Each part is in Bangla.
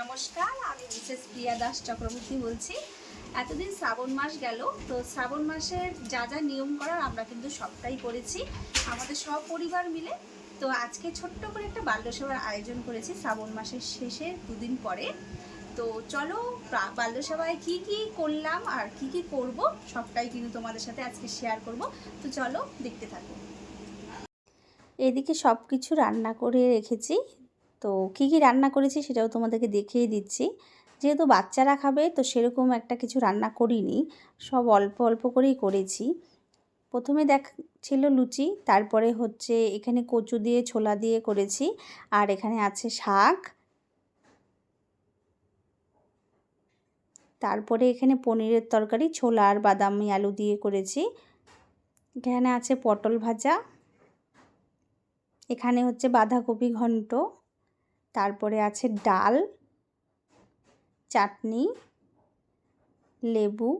নমস্কার, আমি মিসেস প্রিয়া দাস চক্রবর্তী বলছি। এতদিন শ্রাবণ মাস গেল, তো শ্রাবণ মাসের যা যা নিয়ম করার আমরা কিন্তু সবটাই করেছি, আমাদের সব পরিবার মিলে। তো আজকে ছোট্ট করে একটা বাল্যসভার আয়োজন করেছি শ্রাবণ মাসের শেষে দুদিন পরে। তো চলো বাল্যসভায় কি কি করলাম আর কি কি করব, সবটাই কিন্তু তোমাদের সাথে আজকে শেয়ার করব। তো চলো, দেখতে থাকো। এদিকে সব কিছু রান্না করে রেখেছি তো কী কী রান্না করেছি সেটাও তোমাদেরকে দেখিয়ে দিচ্ছি। যেহেতু বাচ্চারা খাবে তো সেরকম একটা কিছু রান্না করিনি, সব অল্প অল্প করেই করেছি। প্রথমে দেখ, ছিল লুচি, তারপরে হচ্ছে এখানে কচু দিয়ে, ছোলা দিয়ে করেছি, আর এখানে আছে শাক। তারপরে এখানে পনিরের তরকারি, ছোলা আর বাদামি আলু দিয়ে করেছি। এখানে আছে পটল ভাজা। এখানে হচ্ছে বাঁধাকপি ঘন্ট। তারপরে আছে ডাল, চাটনি, লেবু,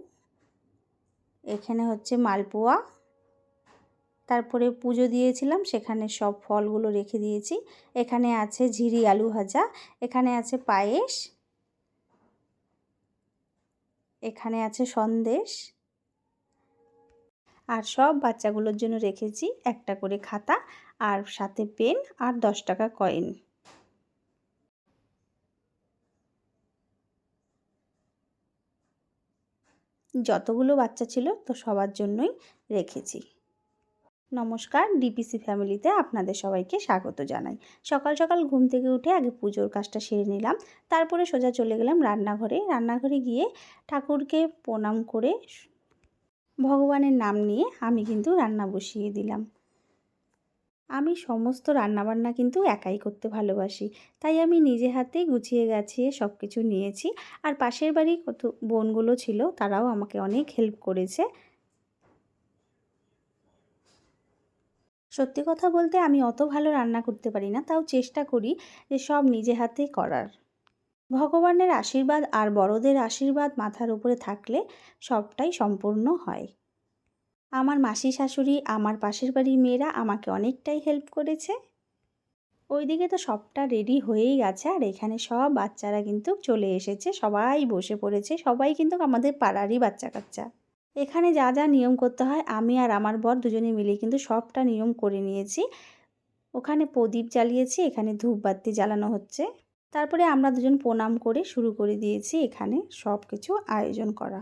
এখানে হচ্ছে মালপোয়া। তারপরে পুজো দিয়েছিলাম, সেখানে সব ফলগুলো রেখে দিয়েছি। এখানে আছে ঝিরি আলু ভাজা, এখানে আছে পায়েস, এখানে আছে সন্দেশ। আর সব বাচ্চাগুলোর জন্য রেখেছি একটা করে খাতা আর সাথে পেন আর দশ টাকা কয়েন। যতগুলো বাচ্চা ছিল তো সবার জন্যই রেখেছি। নমস্কার, ডিপিসি ফ্যামিলিতে আপনাদের সবাইকে স্বাগত জানাই। সকাল সকাল ঘুম থেকে উঠে আগে পুজোর কাজটা সেরে নিলাম, তারপরে সোজা চলে গেলাম রান্নাঘরে। রান্নাঘরে গিয়ে ঠাকুরকে প্রণাম করে ভগবানের নাম নিয়ে আমি কিন্তু রান্না বসিয়ে দিলাম। আমি সমস্ত রান্নাবান্না কিন্তু একাই করতে ভালোবাসি। তাই আমি নিজে হাতেই গুছিয়ে গাছিয়ে সব কিছু নিয়েছি। আর পাশের বাড়ি কত বোনগুলো ছিল, তারাও আমাকে অনেক হেল্প করেছে। সত্যি কথা বলতে আমি অত ভালো রান্না করতে পারি না, তাও চেষ্টা করি যে সব নিজে হাতে করার। ভগবানের আশীর্বাদ আর বড়দের আশীর্বাদ মাথার উপরে থাকলে সবটাই সম্পূর্ণ হয়। আমার মাসি শাশুড়ি, আমার পাশের বাড়ির মেয়েরা আমাকে অনেকটাই হেল্প করেছে। ওইদিকে তো সবটা রেডি হয়েই গেছে, আর এখানে সব বাচ্চারা কিন্তু চলে এসেছে, সবাই বসে পড়েছে, সবাই কিন্তু আমাদের পাড়ারই বাচ্চা কাচ্চা এখানে যা যা নিয়ম করতে হয়, আমি আর আমার বর দুজনে মিলে কিন্তু সবটা নিয়ম করে নিয়েছি। ওখানে প্রদীপ জ্বালিয়েছি, এখানে ধূপবাতি জ্বালানো হচ্ছে। তারপরে আমরা দুজন প্রণাম করে শুরু করে দিয়েছি, এখানে সব কিছু আয়োজন করা।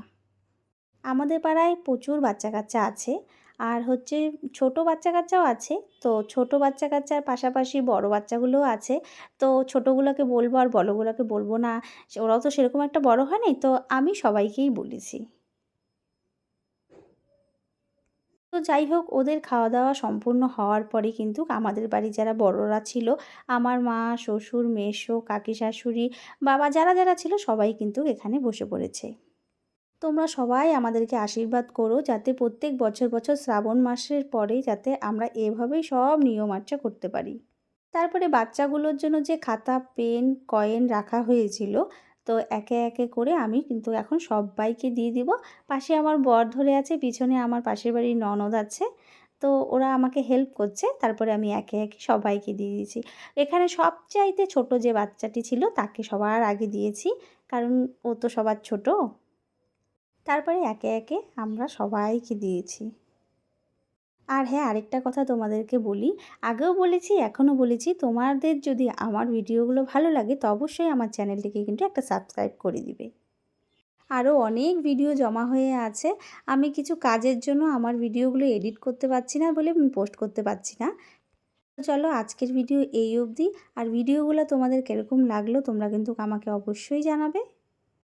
আমাদের পাড়ায় প্রচুর বাচ্চা কাচ্চা আছে। আর হচ্ছে ছোট বাচ্চা কাচ্চাও আছে। তো ছোট বাচ্চা কাচ্চার পাশাপাশি বড় বাচ্চাগুলোও আছে। তো ছোটোগুলোকে বলব আর বড়গুলোকে বলব না। ওরাও তো সেরকম একটা বড় হয় নাই। তো আমি সবাইকেই বলেছি। তো যাই হোক, ওদের খাওয়া দাওয়া সম্পূর্ণ হওয়ার পরে কিন্তু আমাদের বাড়ি যারা বড়রা ছিল, আমার মা, শ্বশুর, মেসো কাকি শাশুড়ি বাবা যারা যারা ছিল সবাই কিন্তু এখানে বসে পড়েছে। তোমরা সবাই আমাদেরকে আশীর্বাদ করো যাতে প্রত্যেক বছর বছর শ্রাবণ মাসের পরে যাতে আমরা এভাবেই সব নিয়ম আর্চা করতে পারি। তারপরে বাচ্চাগুলোর জন্য যে খাতা, পেন, কয়েন রাখা হয়েছিল, তো একে একে করে আমি কিন্তু এখন সবাইকে দিয়ে দিব। পাশে আমার বর ধরে আছে, পিছনে আমার পাশের বাড়ির ননদ আছে, তো ওরা আমাকে হেল্প করছে, তারপরে আমি একে একে সবাইকে দিয়ে দিয়েছি। এখানে সবচাইতে ছোট যে বাচ্চাটি ছিল, তাকে সবার আগে দিয়েছি, কারণ ও তো সবার ছোট। তারপরে একে একে আমরা সবাইকে দিয়েছি। আর হ্যাঁ আরেকটা কথা তোমাদেরকে বলি। আগেও বলেছি, এখনও বলেছি, তোমাদের যদি আমার ভিডিওগুলো ভালো লাগে, তো অবশ্যই আমার চ্যানেলটিকে কিন্তু একটা সাবস্ক্রাইব করে দিবে। আরও অনেক ভিডিও জমা হয়ে আছে। আমি কিছু কাজের জন্য আমার ভিডিওগুলো এডিট করতে পারছি না বলে আমি পোস্ট করতে পারছি না। চলো, আজকের ভিডিও এই অবধি। আর ভিডিওগুলো তোমাদের কীরকম লাগল, তোমরা কিন্তু আমাকে অবশ্যই জানাবে।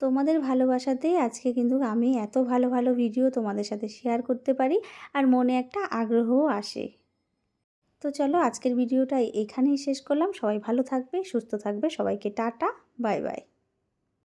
তোমাদের ভালোবাসাতেই আজকে কিন্তু আমি এত ভালো ভালো ভিডিও তোমাদের সাথে শেয়ার করতে পারি আর মনে একটা আগ্রহও আসে। তো চলো আজকের ভিডিওটা এখানেই শেষ করলাম। সবাই ভালো থাকবে, সুস্থ থাকবে। সবাইকে টাটা, বাই বাই।